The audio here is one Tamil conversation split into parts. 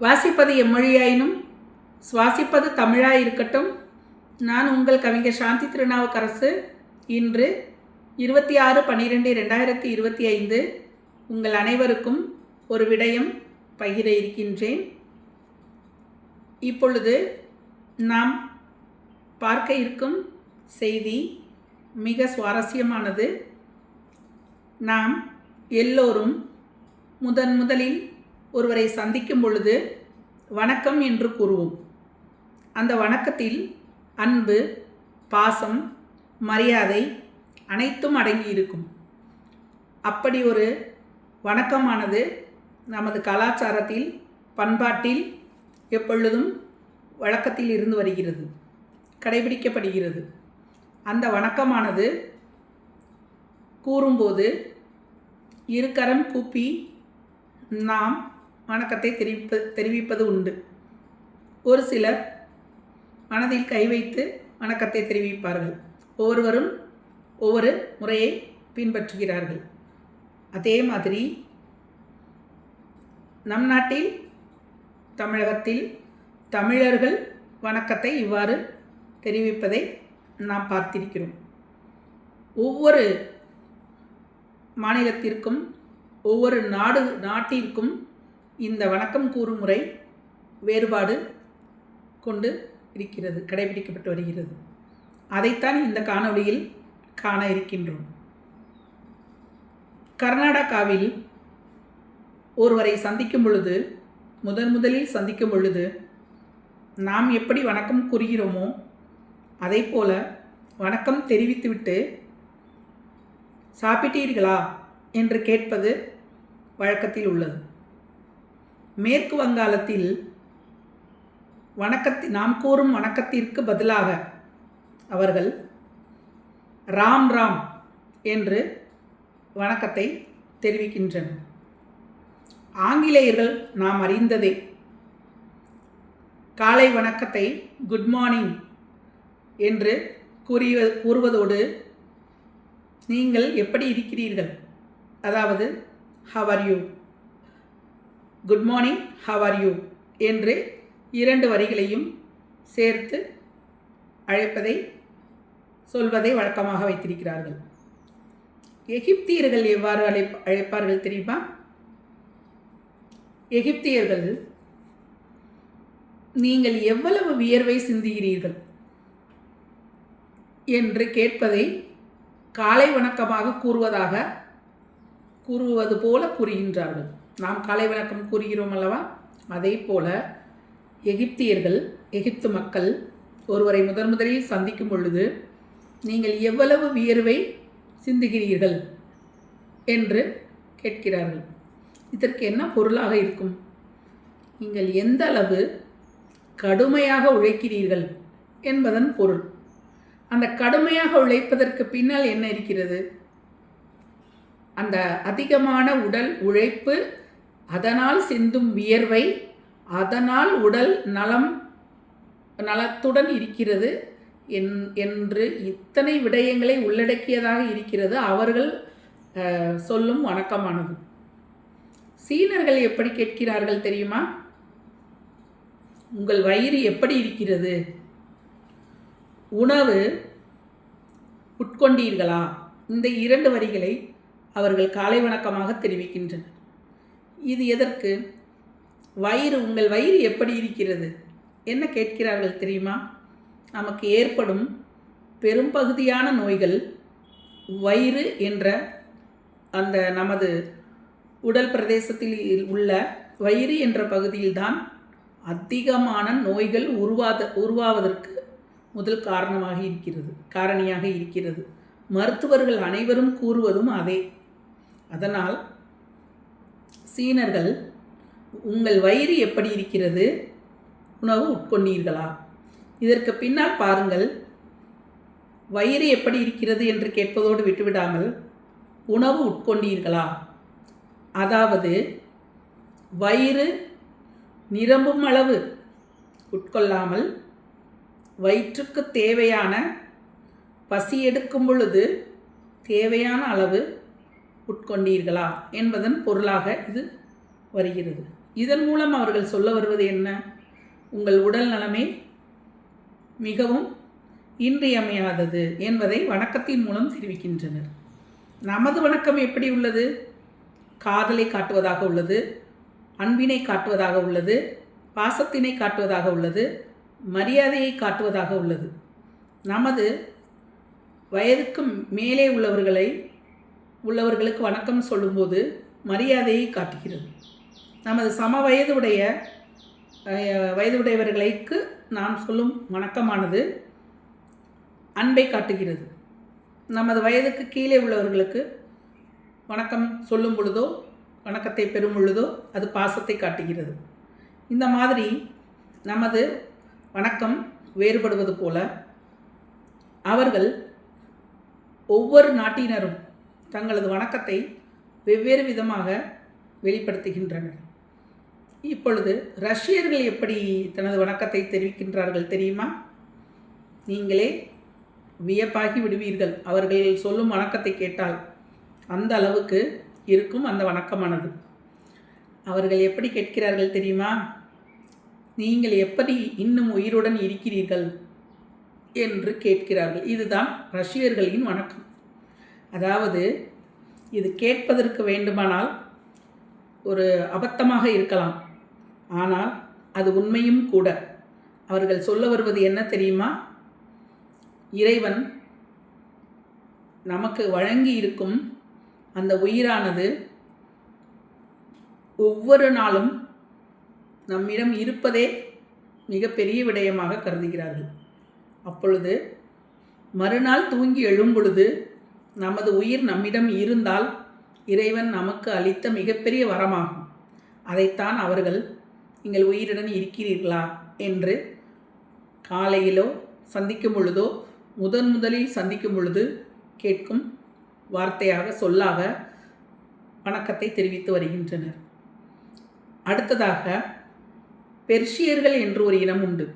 வாசிப்பது எம்மொழியாயினும் சுவாசிப்பது தமிழாக இருக்கட்டும் நான் உங்கள் கவிஞர் சாந்தி திருநாவுக்கரசு. இன்று இருபத்தி ஆறு பன்னிரெண்டு ரெண்டாயிரத்தி இருபத்தி ஐந்து உங்கள் அனைவருக்கும் ஒரு விடயம் பகிர இருக்கின்றேன். இப்பொழுது நாம் பார்க்க இருக்கும் செய்தி மிக சுவாரஸ்யமானது. நாம் எல்லோரும் முதன் முதலில் ஒருவரை சந்திக்கும் பொழுது வணக்கம் என்று கூறுவோம். அந்த வணக்கத்தில் அன்பு பாசம் மரியாதை அனைத்தும் அடங்கியிருக்கும். அப்படி ஒரு வணக்கமானது நமது கலாச்சாரத்தில் பண்பாட்டில் எப்பொழுதும் வழக்கத்தில் இருந்து வருகிறது கடைபிடிக்கப்படுகிறது. அந்த வணக்கமானது கூறும்போது இருகரம் கூப்பி நாம் வணக்கத்தை தெரிவிப்ப தெரிவிப்பது உண்டு. ஒரு சிலர் மனதில் கை வைத்து வணக்கத்தை தெரிவிப்பார்கள். ஒவ்வொருவரும் ஒவ்வொரு முறையை பின்பற்றுகிறார்கள். அதே மாதிரி நம் நாட்டில் தமிழகத்தில் தமிழர்கள் வணக்கத்தை இவ்வாறு தெரிவிப்பதை நாம் பார்த்திருக்கிறோம். ஒவ்வொரு மாநிலத்திற்கும் ஒவ்வொரு நாடு நாட்டிற்கும் இந்த வணக்கம் கூறும் முறை வேறுபாடு கொண்டு இருக்கிறது கடைபிடிக்கப்பட்டு வருகிறது. அதைத்தான் இந்த காணொளியில் காண இருக்கின்றோம். கர்நாடகாவில் ஒருவரை சந்திக்கும் பொழுது முதன் முதலில் சந்திக்கும் பொழுது நாம் எப்படி வணக்கம் கூறுகிறோமோ அதே போல வணக்கம் தெரிவித்துவிட்டு சாப்பிட்டீர்களா என்று கேட்பது வழக்கத்தில் உள்ளது. மேற்கு வங்காளத்தில் வணக்கத்தி நாம் கூறும் வணக்கத்திற்கு பதிலாக அவர்கள் ராம் ராம் என்று வணக்கத்தை தெரிவிக்கின்றனர். ஆங்கிலேயர்கள் நாம் அறிந்ததே. காலை வணக்கத்தை குட் மார்னிங் என்று கூறிய கூறுவதோடு நீங்கள் எப்படி இருக்கிறீர்கள்? அதாவது how are you good morning how are you என்று இரண்டு வரிகளையும் சேர்த்து அழைப்பதை சொல்வதை வழக்கமாக வைத்திருக்கிறார்கள். எகிப்தியர்கள் எவ்வாறு அழை அழைப்பார்கள் தெரியுமா? எகிப்தியர்கள் நீங்கள் எவ்வளவு வியர்வை சிந்துகிறீர்கள்? என்று கேட்பதை காலை வணக்கமாக கூறுவதாக கூறுவது போல கூறுகின்றார்கள். நாம் காலை வணக்கம் கூறுகிறோம் அல்லவா? அதே போல எகிப்தியர்கள் எகிப்து மக்கள் ஒருவரை முதன் முதலில் சந்திக்கும் பொழுது நீங்கள் எவ்வளவு வியர்வை சிந்துகிறீர்கள்? என்று கேட்கிறார்கள். இதற்கு என்ன பொருளாக இருக்கும்? நீங்கள் எந்த அளவு கடுமையாக உழைக்கிறீர்கள்? என்பதன் பொருள். அந்த கடுமையாக உழைப்பதற்கு பின்னால் என்ன இருக்கிறது? அந்த அதிகமான உடல் உழைப்பு அதனால் சிந்தும் வியர்வை அதனால் உடல் நலம் நலத்துடன் இருக்கிறது என் என்று இத்தனை விடயங்களை உள்ளடக்கியதாக இருக்கிறது அவர்கள் சொல்லும் வணக்கமானது. சீனர்கள் எப்படி கேட்கிறார்கள் தெரியுமா? உங்கள் வயிறு எப்படி இருக்கிறது? உணவு உட்கொண்டீர்களா? இந்த இரண்டு வரிகளை அவர்கள் காலை வணக்கமாக தெரிவிக்கின்றனர். இது எதற்கு? வயிறு உங்கள் வயிறு எப்படி இருக்கிறது? என்ன கேட்கிறார்கள் தெரியுமா? நமக்கு ஏற்படும் பெரும்பகுதியான நோய்கள் வயிறு என்ற அந்த நமது உடல் பிரதேசத்தில் உள்ள வயிறு என்ற பகுதியில்தான் அதிகமான நோய்கள் உருவாத உருவாவதற்கு முதல் காரணமாக இருக்கிறது காரணியாக இருக்கிறது. மருத்துவர்கள் அனைவரும் கூறுவதும் அதே. அதனால் சீனர்கள் உங்கள் வயிறு எப்படி இருக்கிறது? உணவு உட்கொண்டீர்களா? இதற்கு பின்னால் பாருங்கள் வயிறு எப்படி இருக்கிறது? என்று கேட்பதோடு விட்டுவிடாமல் உணவு உட்கொண்டீர்களா? அதாவது வயிறு நிரம்பும் அளவு உட்கொள்ளாமல் வயிற்றுக்கு தேவையான பசி எடுக்கும் பொழுது தேவையான அளவு உட்கொண்டீர்களா என்பதன் பொருளாக இது வருகிறது. இதன் மூலம் அவர்கள் சொல்ல வருவது என்ன? உங்கள் உடல் நலமே மிகவும் இன்றியமையாதது என்பதை வணக்கத்தின் மூலம் தெரிவிக்கின்றனர். நமது வணக்கம் எப்படி உள்ளது? காதலை காட்டுவதாக உள்ளது அன்பினை காட்டுவதாக உள்ளது பாசத்தினை காட்டுவதாக உள்ளது மரியாதையை காட்டுவதாக உள்ளது. நமது வயதுக்கு மேலே உள்ளவர்களை உள்ளவர்களுக்கு வணக்கம் சொல்லும்போது மரியாதையை காட்டுகிறது. நமது சம வயதுடைய வயதுடையவர்களுக்கு நாம் சொல்லும் வணக்கமானது அன்பை காட்டுகிறது. நமது வயதுக்கு கீழே உள்ளவர்களுக்கு வணக்கம் சொல்லும் பொழுதோ வணக்கத்தை பெறும் பொழுதோ அது பாசத்தை காட்டுகிறது. இந்த மாதிரி நமது வணக்கம் வேறுபடுவது போல அவர்கள் ஒவ்வொரு நாட்டினரும் தங்களது வணக்கத்தை வெவ்வேறு விதமாக வெளிப்படுத்துகின்றனர். இப்பொழுது ரஷ்யர்கள் எப்படி தனது வணக்கத்தை தெரிவிக்கின்றார்கள் தெரியுமா? நீங்களே வியப்பாகி விடுவீர்கள். அவர்கள் சொல்லும் வணக்கத்தை கேட்டால் அந்த அளவுக்கு இருக்கும் அந்த வணக்கமானது. அவர்கள் எப்படி கேட்கிறார்கள் தெரியுமா? நீங்கள் எப்படி இன்னும் உயிருடன் இருக்கிறீர்கள்? என்று கேட்கிறார்கள். இதுதான் ரஷ்யர்களின் வணக்கம். அதாவது இது கேட்பதற்கு வேண்டுமானால் ஒரு அபத்தமாக இருக்கலாம். ஆனால் அது உண்மையும் கூட. அவர்கள் சொல்ல வருவது என்ன தெரியுமா? இறைவன் நமக்கு வழங்கி இருக்கும் அந்த உயிரானது ஒவ்வொரு நாளும் நம்மிடம் இருப்பதே மிகப்பெரிய விடயமாக கருதுகிறார்கள். அப்பொழுது மறுநாள் தூங்கி எழும்பொழுது நமது உயிர் நம்மிடம் இருந்தால் இறைவன் நமக்கு அளித்த மிகப்பெரிய வரமாகும். அதைத்தான் அவர்கள் நீங்கள் உயிருடன் இருக்கிறீர்களா? என்று காலையிலோ சந்திக்கும் பொழுதோ முதன் முதலில் சந்திக்கும் பொழுது கேட்கும் வார்த்தையாக சொல்லாக வணக்கத்தை தெரிவித்து வருகின்றனர். அடுத்ததாக பெர்ஷியர்கள் என்று ஒரு இனம் உண்டு.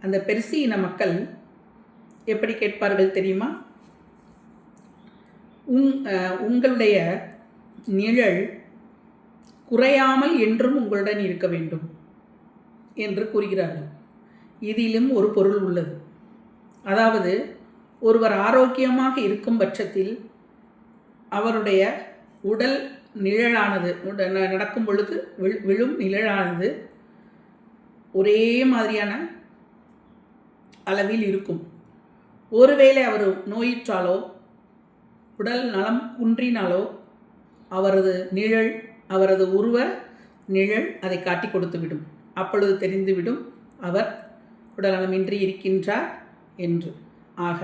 அந்த பெர்சி இன மக்கள் எப்படி கேட்பார்கள் தெரியுமா? உங் உங்களுடைய நிழல் குறையாமல் என்றும் உங்களுடன் இருக்க வேண்டும் என்று கூறுகிறார்கள். இதிலும் ஒரு பொருள் உள்ளது. அதாவது ஒருவர் ஆரோக்கியமாக இருக்கும் பட்சத்தில் அவருடைய உடல் நிழலானது உட- ந- நடக்கும் பொழுது விழு- விழும் நிழலானது ஒரே மாதிரியான அளவில் இருக்கும். ஒருவேளை அவர் நோயிற்றாலோ உடல் நலம் குன்றினாலோ அவரது நிழல் அவரது உருவ நிழல் அதை காட்டி கொடுத்துவிடும். அப்பொழுது தெரிந்துவிடும் அவர் உடல்நலமின்றி இருக்கின்றார் என்று. ஆக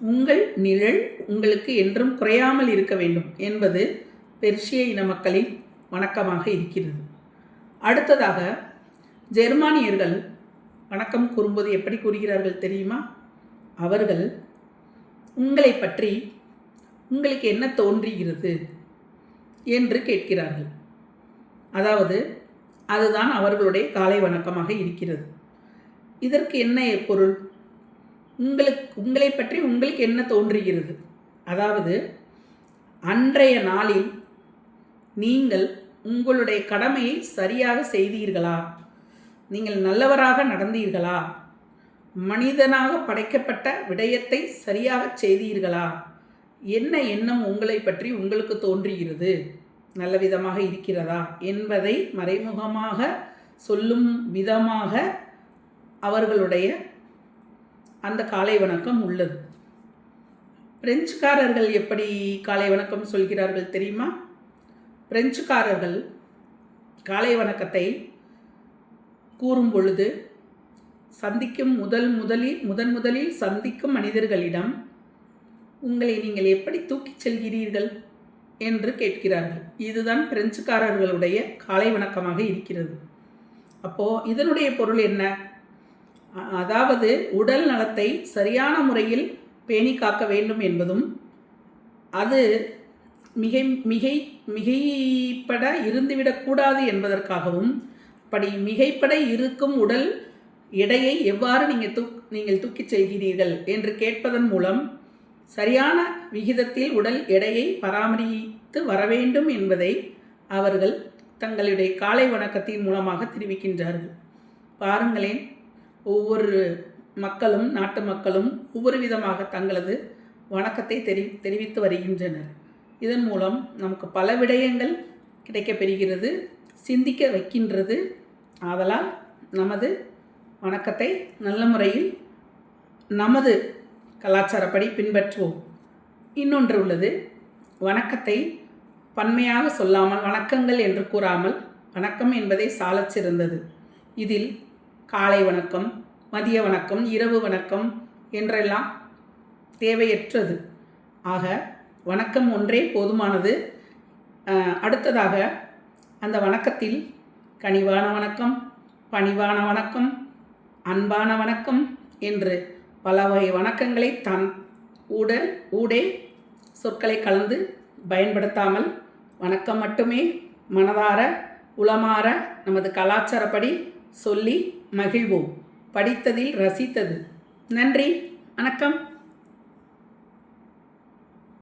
உங்கள் நிழல் உங்களுக்கு என்றும் குறையாமல் இருக்க வேண்டும் என்பது பெர்ஷிய இன மக்களின் வணக்கமாக இருக்கிறது. அடுத்ததாக ஜெர்மானியர்கள் வணக்கம் கூறும்போது எப்படி கூறுகிறார்கள் தெரியுமா? அவர்கள் உங்களை பற்றி உங்களுக்கு என்ன தோன்றுகிறது என்று கேட்கிறார்கள். அதாவது அதுதான் அவர்களுடைய காலை வணக்கமாக இருக்கிறது. இதற்கு என்ன பொருள்? உங்களுக்கு உங்களை பற்றி உங்களுக்கு என்ன தோன்றுகிறது? அதாவது அன்றைய நாளில் நீங்கள் உங்களுடைய கடமையை சரியாக செய்தீர்களா? நீங்கள் நல்லவராக நடந்தீர்களா? மனிதனாக படைக்கப்பட்ட விடயத்தை சரியாக செய்தீர்களா? என்ன எண்ணம் உங்களை பற்றி உங்களுக்கு தோன்றுகிறது? நல்ல விதமாக இருக்கிறதா? என்பதை மறைமுகமாக சொல்லும் விதமாக அவர்களுடைய அந்த காலை வணக்கம் உள்ளது. பிரெஞ்சுக்காரர்கள் எப்படி காலை வணக்கம் சொல்கிறார்கள் தெரியுமா? பிரெஞ்சுக்காரர்கள் காலை வணக்கத்தை கூறும் பொழுது சந்திக்கும் முதல் முதலில் முதன் முதலில் சந்திக்கும் மனிதர்களிடம் உங்களை நீங்கள் எப்படி தூக்கிச் செல்கிறீர்கள்? என்று கேட்கிறார்கள். இதுதான் பிரெஞ்சுக்காரர்களுடைய காலை வணக்கமாக இருக்கிறது. அப்போது இதனுடைய பொருள் என்ன? அதாவது உடல் நலத்தை சரியான முறையில் பேணி காக்க வேண்டும் என்பதும் அது மிகை மிகை மிகைப்பட இருந்துவிடக்கூடாது என்பதற்காகவும் அப்படி மிகைப்பட இருக்கும் உடல் எடையை எவ்வாறு நீங்கள் தூக் நீங்கள் தூக்கிச் செல்கிறீர்கள் என்று கேட்பதன் மூலம் சரியான விகிதத்தில் உடல் எடையை பராமரித்து வர வேண்டும் என்பதை அவர்கள் தங்களுடைய காலை வணக்கத்தின் மூலமாக தெரிவிக்கின்றார்கள். பாருங்களேன் ஒவ்வொரு மக்களும் நாட்டு மக்களும் ஒவ்வொரு விதமாக தங்களது வணக்கத்தை தெரி தெரிவித்து வருகின்றனர். இதன் மூலம் நமக்கு பல விடயங்கள் கிடைக்கப்பெறுகிறது சிந்திக்க வைக்கின்றது. ஆதலால் நமது வணக்கத்தை நல்ல முறையில் நமது கலாச்சாரப்படி பின்பற்றுவோம். இன்னொன்று உள்ளது வணக்கத்தை பன்மையாக சொல்லாமல் வணக்கங்கள் என்று கூறாமல் வணக்கம் என்பதே சாலச் சிறந்தது. இதில் காலை வணக்கம் மதிய வணக்கம் இரவு வணக்கம் என்றெல்லாம் தேவையற்றது. ஆக வணக்கம் ஒன்றே போதுமானது. அடுத்ததாக அந்த வணக்கத்தில் கனிவான வணக்கம் பணிவான வணக்கம் அன்பான வணக்கம் என்று பல வகை வணக்கங்களை தன் ஊட ஊடே சொற்களை கலந்து பயன்படுத்தாமல் வணக்கம் மட்டுமே மனதார உளமாற நமது கலாச்சாரப்படி சொல்லி மகிழ்வோம். படித்ததில் ரசித்தது. நன்றி. வணக்கம்.